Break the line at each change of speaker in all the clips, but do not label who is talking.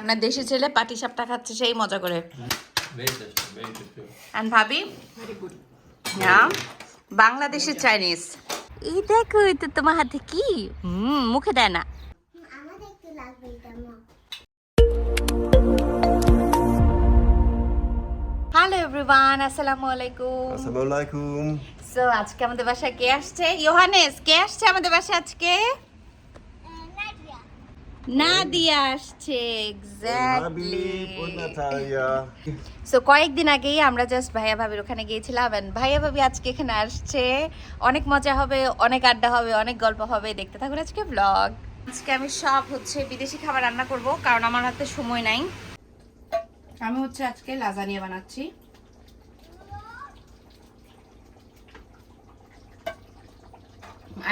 আপনার দেশি ছেলে পাটি সাপটা খাচ্ছে সেই মজা করে। ভাবি? চাইনিজ এই দেখো এটা তোমার হাতে কি? হুম মুখে দেয় না।
আমাদের একটু লাগবে এটা মা
হ্যালো এভরিওয়ান আসসালামু আলাইকুম।
আসসালামু আলাইকুম।
সো আজকে আমাদের বাসায় কে আসছে? ইয়োহানেস কে আসছে আমাদের বাসায় আজকে?
নাদিয়া
আসছে এক্স্যাক্টলি সো কয়েকদিন আগেই আমরা জাস্ট ভাইয়া ভাবির ওখানে গিয়েছিলাম and ভাইয়া ভাবি আজকে এখানে আসছে। অনেক মজা হবে অনেক আড্ডা হবে অনেক গল্প হবে। দেখতে থাকুন আজকে ব্লগ আজকে আমি সব হচ্ছে বিদেশি খাবার রান্না করব কারণ আমার হাতে সময় নাই। আমি হচ্ছে আজকে লাজানিয়া বানাচ্ছি।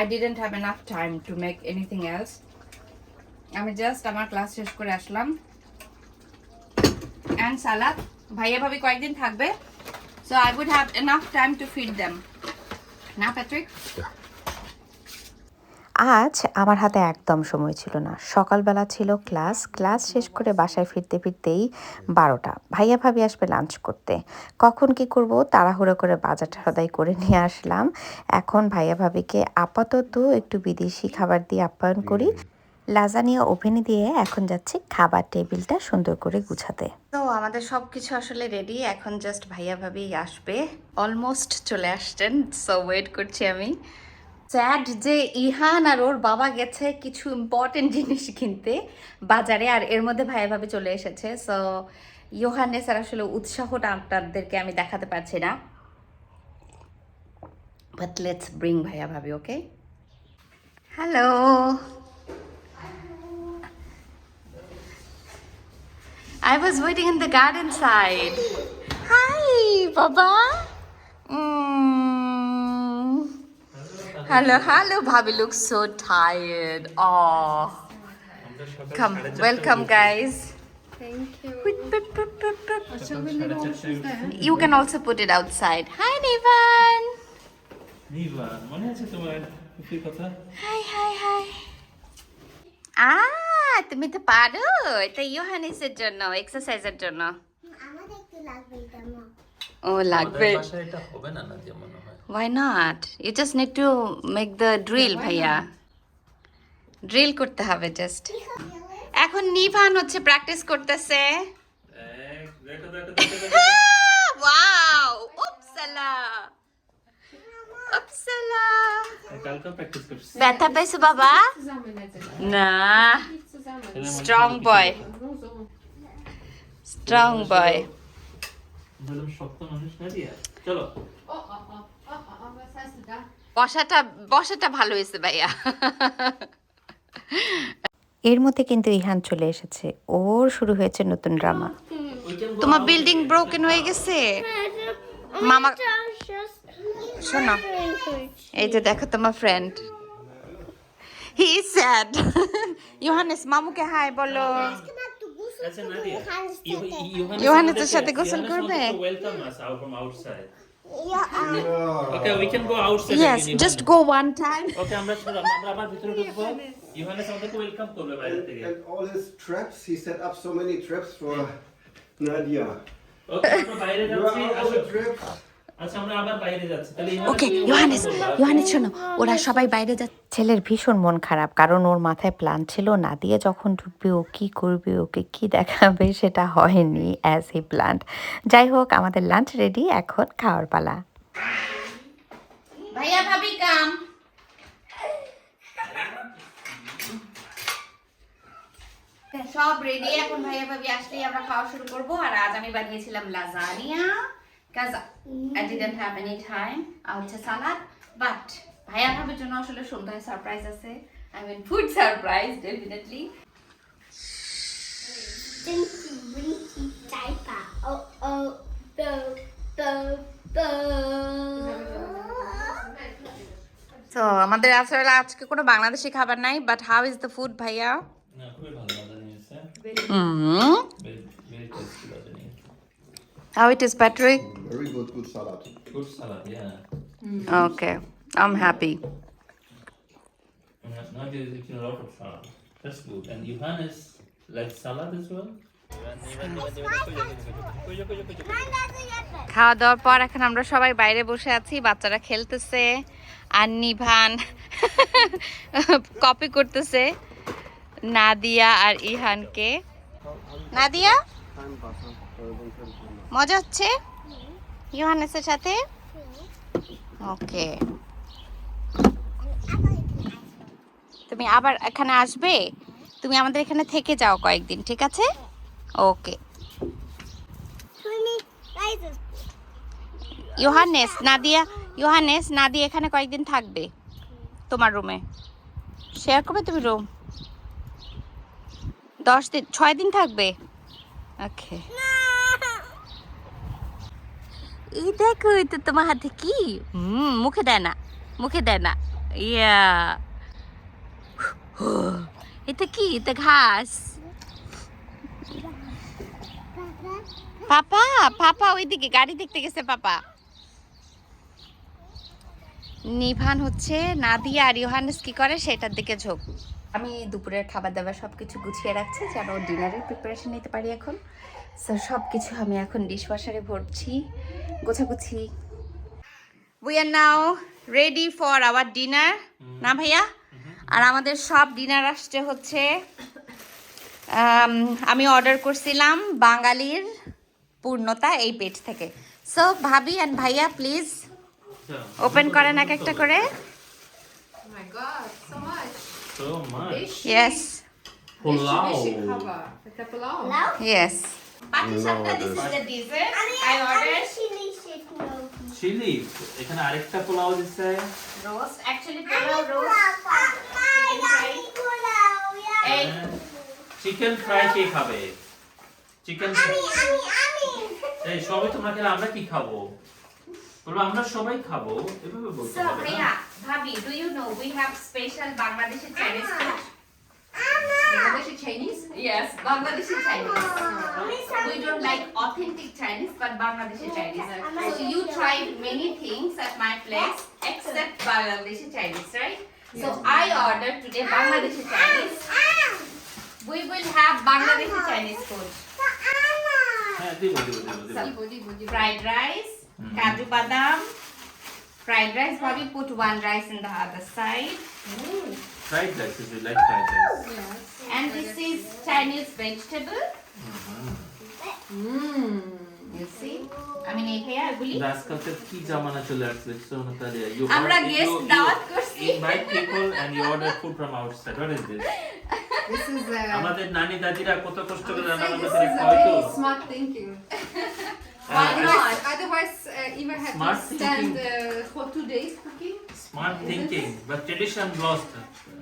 I didn't have enough time to make anything else. আমি জাস্ট আমার ক্লাস শেষ করে আসলাম। And salad. ভাইয়া ভাবি কয়েকদিন থাকবে so I would have enough time to feed them. না প্যাট্রিক
আজ আমার হাতে একদম সময় ছিল না। সকালবেলা ছিল ক্লাস ক্লাস শেষ করে বাসায় ফিরতে ফিরতেই বারোটা। ভাইয়া ভাবি আসবে লাঞ্চ করতে। কখন কি করব তাড়াহুড়ো করে বাজার সদাই করে নিয়ে আসলাম। এখন ভাইয়া ভাবিকে আপাতত একটু বিদেশি খাবার দিয়ে আপ্যায়ন করি। লাজানিয়া ওভেনে দিয়ে এখন যাচ্ছে খাবার টেবিলটা সুন্দর করে গুছাতে।
তো আমাদের সব কিছু আসলে রেডি এখন জাস্ট ভাইয়া ভাবি আসবে। অলমোস্ট চলে আসছেন সো ওয়েট করছি আমি। স্যাড যে ইহান আর ওর বাবা গেছে কিছু ইম্পর্টেন্ট জিনিস কিনতে বাজারে, আর এর মধ্যে ভাইয়া ভাবি চলে এসেছে। সো ইয়োহানেস আর আসলে উৎসাহটা আপনাদেরকে আমি দেখাতে পারছি না। বাট লেটস ব্রিং ভাইয়া ভাবি okay hello I was waiting in the garden side. Hi, Baba. Mm. Hello, hello. Bhabhi looks so tired. Oh. Come, welcome, guys.
Thank you
Whip, whip, whip, whip, whip. You can also put it outside. Hi, Nivan.
Nibha মনে আছে তোমার খুশির কথা
Hi, hi, hi. Ah, তুমি তো পারো এটা ইয়োহানিসের জন্য এক্সারসাইজের জন্য
আমাদের একটু লাগবে এটা মা
ও লাগবে
এটা হবে না নাদিয়া মনে হয়
Why not? You just need to make the drill, ভাইয়া ড্রিল করতে হবে জাস্ট এখন নিভান হচ্ছে প্র্যাকটিস করতেছে ওয়াও উপসালা উপসালা ব্যথা পাইছো বাবা না স্ট্রং বয় স্ট্রং বয়
বললাম শক্ত মানুষ নাদিয়া চলো।
বসাটা বসাটা ভালো হয়েছে ভাইয়া।
এর মধ্যে কিন্তু ইহান চলে এসেছে। ওর শুরু হয়েছে নতুন ড্রামা
তোমার বিল্ডিং ব্রোকেন হয়ে গেছে? মামা শোনো এই যে দেখো তোমার friend he is sad Johannes মামুকে hi বলো
আচ্ছা নাদিয়া
ইয়োহানেসের সাথে গোসল করবে?
Welcome us out from outside
yeah
okay we can go outside
yes just go one time
okay আমরা চলো, আমরা আবার ভিতরে ঢুকবো ইউহানেস আমাদেরকে ওয়েলকাম করবে বাইরে থেকে
And all his traps, he set up so many traps for Nadia.
ওকে আমরা বাইরে
You
যাচ্ছি
are all
আসো
the traps.
আচ্ছা আমরা আবার বাইরে যাচ্ছি। তাহলে
ওকে ইয়োহানেস ইয়োহানেস শোনো ওরা সবাই বাইরে যাচ্ছে।
ছেলের ভীষণ মন খারাপ কারণ ওর মাথায় প্ল্যান ছিল না দিয়ে যখন ঢুকবে ও কি করবে ওকে কি দেখাবে সেটা হয়নি অ্যাজ হি প্ল্যান্ট যাই হোক আমাদের লাঞ্চ রেডি এখন খাওয়ার পালা।
ভাইয়া ভাবি কাম সব রেডি এখন ভাইয়া ভাবি আসলেই আমরা খাওয়া শুরু করব। আর আজ আমি বানিয়েছিলাম লাজানিয়া কাজ I didn't have any time আর হচ্ছে সালাদ বাট ভাইয়া ভাবির জন্য আসলে সন্ধ্যায় সারপ্রাইজ আছে I mean food surprise definitely
Dinky winky diaper. Oh oh bo bo bo.
তো আমাদের আসলে আজকে কোনো বাংলাদেশি খাবার নাই but how is the food ভাইয়া
না খুবই ভালো মজা নিয়েছে
হুম
ভেরি ভেরি টেস্টি মজা নিয়েছে
how it is Patrick
Very good, good salad.
Good salad yeah
okay I am happy
Nadia is eating a lot of salad. That's good. And Johannes Like salad as well?
খাওয়া দাওয়ার পর এখন আমরা সবাই বাইরে বসে আছি বাচ্চারা খেলতেছে আর নিভান কপি করতেছে নাদিয়া আর ইহানকে নাদিয়া মজা হচ্ছে? ইহানেসের সাথে? ওকে। তুমি আবার এখানে আসবে? তুমি আমাদের এখানে থেকে যাও কয়েকদিন, ঠিক আছে? ওকে. ইোহানেস নাদিয়া ইোহানেস নাদিয়া এখানে কয়েকদিন থাকবে তোমার রুমে শেয়ার করবে তুমি রুম দশ দিন, ছয় দিন থাকবে? ওকে। এই দেখো এটা তোমার হাতে কি? হুম, মুখে দেয় না, মুখে দেয় না। ইয়া। এটা কি? এটা ঘাস। পাপা পাপা ওইদিকে, গাড়ি দেখতে গেছে পাপা। নিভান হচ্ছে নাদিয়া আর ইউহানেস কি করে সেটার দিকে ঝোঁক। আমি দুপুরের খাবার দাবার সব কিছু গুছিয়ে রাখছি, যেন ডিনারের প্রিপারেশন নিতে পারি এখন। সো সব কিছু আমি এখন ডিশওয়াশারে ভরছি। গোছাগুছি। We are now ready for our dinner না ভাইয়া? আর আমাদের সব ডিনার আসছে হচ্ছে আমি অর্ডার করছিলাম বাঙালির পূর্ণতা এই পেজ থেকে। সো ভাবি অ্যান্ড ভাইয়া প্লিজ ওপেন করেন এক একটা করে।
So much.
Yes
Pulao.
Chili shit no.
Chili. এখানে আরেকটা পোলাও দিচ্ছে
রোস্ট অ্যাকচুয়ালি পোলাও রোস্ট এই
চিকেন ফ্রাই কে খাবে? চিকেন এই সবাই তোমরা খেলে আমরা কি খাব? বলব আমরা সবাই খাব। এভাবে বলতে হবে না।
Priya, Bhabi, do you know we have special Bangladeshi Chinese? Yes, Bangladeshi Chinese. We don't like authentic Chinese, but Bangladeshi Chinese. So you tried many things at my place except Bangladeshi Chinese, right? So I ordered today Bangladeshi Chinese. We will have Bangladeshi Chinese food. Fried rice, kaju badam. Fried rice, probably put one rice in the other side.
Fried rice is like fried rice
Yes.
And this is Chinese vegetable.
Mmm.
You see? I mean, এই ভাইয়া এগুলি
আজকালকার কি জামানা চলে আসছে দেখছো না তাহলে you
আমরা
order-
guest
you-
দাওয়াত
you
করছি।
invite people and you order food from outside what is this
This is a.
আমাদের নানি দাদিরা কত কষ্ট
I
করে
would
রান্না
say
বান্না
this
করে
is a
খাওয়াইতো
very smart thinking.
Why
Otherwise, otherwise uh, Eva had
Smart
to stand
thinking.
uh, for two days cooking.
Smart thinking but tradition lost
It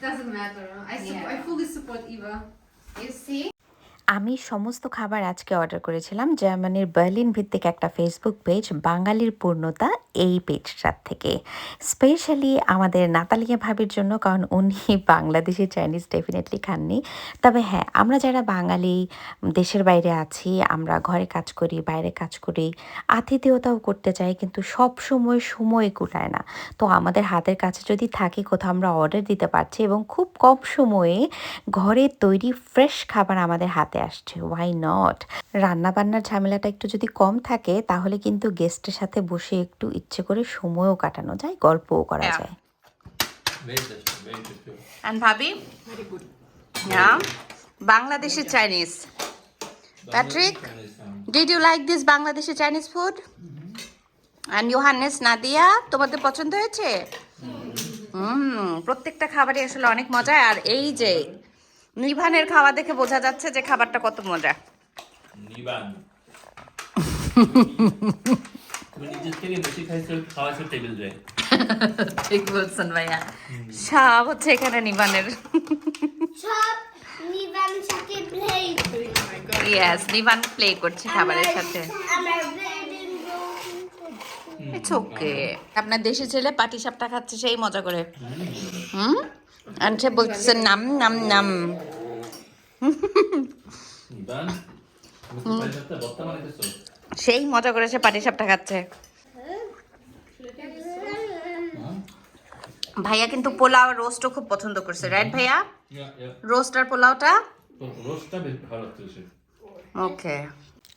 doesn't matter. I,
Yeah.
I fully support Eva.
You see?
আমি সমস্ত খাবার আজকে order করেছিলাম জার্মানির Berlin ভিত্তিক একটা Facebook page বাঙালির পূর্ণতা এই পেজটার থেকে। স্পেশালি আমাদের নাতালিয়া ভাবির জন্য, কারণ উনি বাংলাদেশি চাইনিজ ডেফিনেটলি খাননি। তবে হ্যাঁ আমরা যারা বাঙালি, দেশের বাইরে আছি, আমরা ঘরে কাজ করি, বাইরে কাজ করি, আতিথেয়তাও করতে চাই, কিন্তু সব সময় সময় কুলায় না। তো আমাদের হাতের কাছে যদি থাকে, কোথাও আমরা অর্ডার দিতে পারছি এবং খুব কম সময়ে ঘরের তৈরি ফ্রেশ খাবার আমাদের হাতে আসছে ওয়াই নট রান্না বান্নার ঝামেলাটা একটু যদি কম থাকে তাহলে কিন্তু গেস্টের সাথে বসে একটু ইচ্ছে করে সময়ও কাটানো যায় গল্পও করা যায়?
Yeah. Bangladeshi Chinese. Patrick? Did you like this Bangladeshi Chinese food? And Johannes Nadia? তোমাদের পছন্দ হয়েছে হুম প্রত্যেকটা খাবারই আসলে অনেক মজা আর এই যে নিভানের খাওয়া দেখে বোঝা যাচ্ছে যে খাবারটা কত মজা।
রে।
ঠিক বলছেন ভাইয়া। সব হচ্ছে এখানে নিভানের
সব নিবান প্লে
নিভান প্লে করছে খাবারের সাথে।
আমার
ইটস ওকে আপনার দেশি ছেলে পাটি সাপটা খাচ্ছে সেই মজা করে। হুম? সে বলতেছে নাম নাম নাম সেই মজা করে সে পাটি সাপটা খাচ্ছে। ভাইয়া কিন্তু পোলাও রোস্টও খুব পছন্দ করছে রাইট ভাইয়া?
ইয়া ইয়া
রোস্ট আর পোলাওটা?
রোস্টটা ভালো
ওকে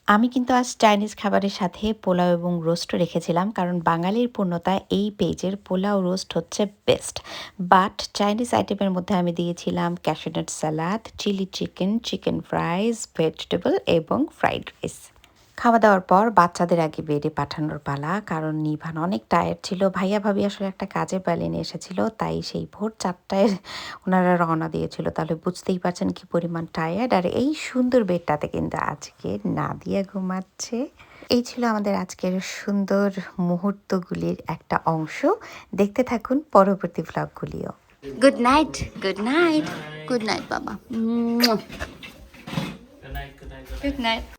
আমি কিন্তু আজ চাইনিজ খাবারের সাথে পোলাও এবং রোস্ট রেখেছিলাম, কারণ বাঙালির পূর্ণতা এই পেজের পোলাও রোস্ট হচ্ছে বেস্ট বাট চাইনিজ আইটেমের মধ্যে আমি দিয়েছিলাম cashew nut salad chilli chicken chicken fries vegetable এবং ফ্রাইড রাইস খাওয়া দাওয়ার পর বাচ্চাদের আগে বেডে পাঠানোর পালা। কারণ নিভান অনেক টায়ার্ড ছিল। ভাইয়া ভাবি আসলে একটা কাজের বেলে নিয়ে এসেছিল তাই সেই ভোর চারটায় ওনারা রওনা দিয়েছিল। তাহলে বুঝতেই পারছেন কি পরিমাণ টায়ার্ড আর এই সুন্দর বেডটাতে কিন্তু আজকে নাদিয়া ঘুমাচ্ছে। এই ছিল আমাদের আজকের সুন্দর মুহূর্তগুলির একটা অংশ। দেখতে থাকুন পরবর্তী ভ্লগগুলিও
good night good night good night বাবা। Good
night